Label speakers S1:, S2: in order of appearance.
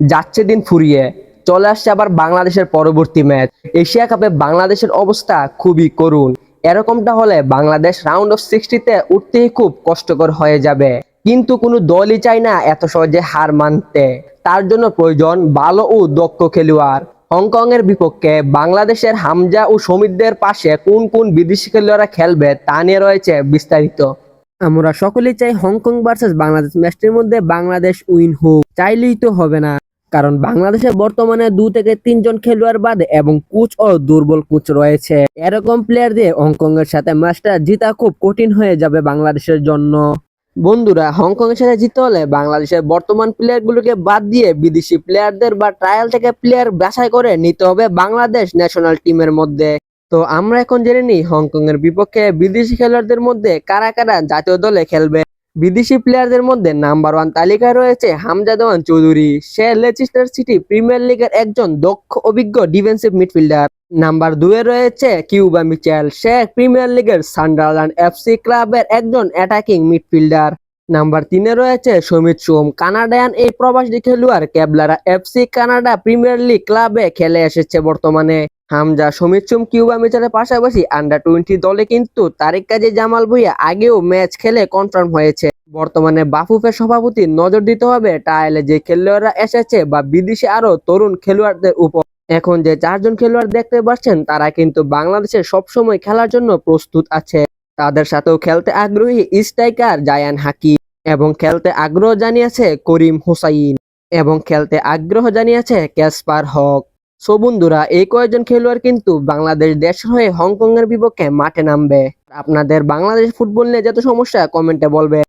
S1: যাচ্ছে দিন ফুরিয়ে, চলে আসছে আবার বাংলাদেশের পরবর্তী ম্যাচ। এশিয়া কাপে বাংলাদেশের অবস্থা খুবই করুণ। এরকমটা হলে বাংলাদেশ রাউন্ড অফ সিক্সটিতে উঠতেই খুব কষ্টকর হয়ে যাবে। কিন্তু কোনো দলই চায় না এত সহজে হার মানতে। তার জন্য প্রয়োজন ভালো ও দক্ষ খেলোয়াড়। হংকং এর বিপক্ষে বাংলাদেশের হামজা ও সমিতদের পাশে কোন কোন বিদেশি খেলোয়াড়রা খেলবে তা নিয়ে রয়েছে বিস্তারিত। আমরা সকলেই চাই হংকং ভার্সেস বাংলাদেশ ম্যাচটির মধ্যে বাংলাদেশ উইন হোক। চাইলেই তো হবে না। কারণ বাংলাদেশে বর্তমানে দু থেকে তিনজন খেলোয়াড় বাদে এবং কোচ ও দুর্বল কোচ রয়েছে। এরকম প্লেয়ার দিয়ে হংকং এর সাথে ম্যাচটা জিতা খুব কঠিন হয়ে যাবে বাংলাদেশের জন্য। বন্ধুরা হংকং এর সাথে জিততে হলে বাংলাদেশের বর্তমান প্লেয়ার গুলোকে বাদ দিয়ে বিদেশি প্লেয়ারদের বা ট্রায়াল থেকে প্লেয়ার বাছাই করে নিতে হবে বাংলাদেশ ন্যাশনাল টিমের মধ্যে। তো আমরা এখন জেনে নিই হংকং এর বিপক্ষে বিদেশি খেলোয়াড়দের মধ্যে কারা কারা জাতীয় দলে খেলবে। বিদেশি প্লেয়ারদের মধ্যে নাম্বার ওয়ান তালিকায় রয়েছে হামজা দেওয়ান চৌধুরী। সে লেচেস্টার সিটি প্রিমিয়ার লিগের একজন দক্ষ, অভিজ্ঞ ডিফেন্সিভ মিডফিল্ডার নাম্বার দুয়ে রয়েছে কিউবা মিচেল সে প্রিমিয়ার লিগের সান্ডারল্যান্ড এফসি ক্লাবের একজন অ্যাটাকিং মিডফিল্ডার নাম্বার তিনে রয়েছে সমিত সোম কানাডায়ান এই প্রবাসী খেলোয়াড় Cavalry FC Canada Premier League ক্লাবে খেলে এসেছে বর্তমানে। হামজা সমিত সোম কিউবা মিচেলের পাশাপাশি আন্ডার টোয়েন্টি দলে কিন্তু তারেক কাজী জামাল ভুইয়া আগেও ম্যাচ খেলে কনফার্ম হয়েছে। বর্তমানে বাফুফের সভাপতি নজর দিতে হবে টাইলে যে খেলোয়াড়রা এসেছে বা বিদেশি আরও তরুণ খেলোয়াড়দের উপর। এখন যে চারজন খেলোয়াড় দেখতে পাচ্ছেন, তারা কিন্তু বাংলাদেশের সবসময় খেলার জন্য প্রস্তুত আছে। তাদের সাথেও খেলতে আগ্রহী স্ট্রাইকার জায়ান হাকি এবং খেলতে আগ্রহ জানিয়েছে করিম হোসাইন এবং খেলতে আগ্রহ জানিয়েছে ক্যাসপার হক। সো বন্ধুরা, এই কয়েকজন খেলোয়াড় কিন্তু বাংলাদেশ দেশের হয়ে হংকং এর বিপক্ষে মাঠে নামবে। আপনাদের বাংলাদেশ ফুটবল নিয়ে যত সমস্যা, কমেন্টে বলবে।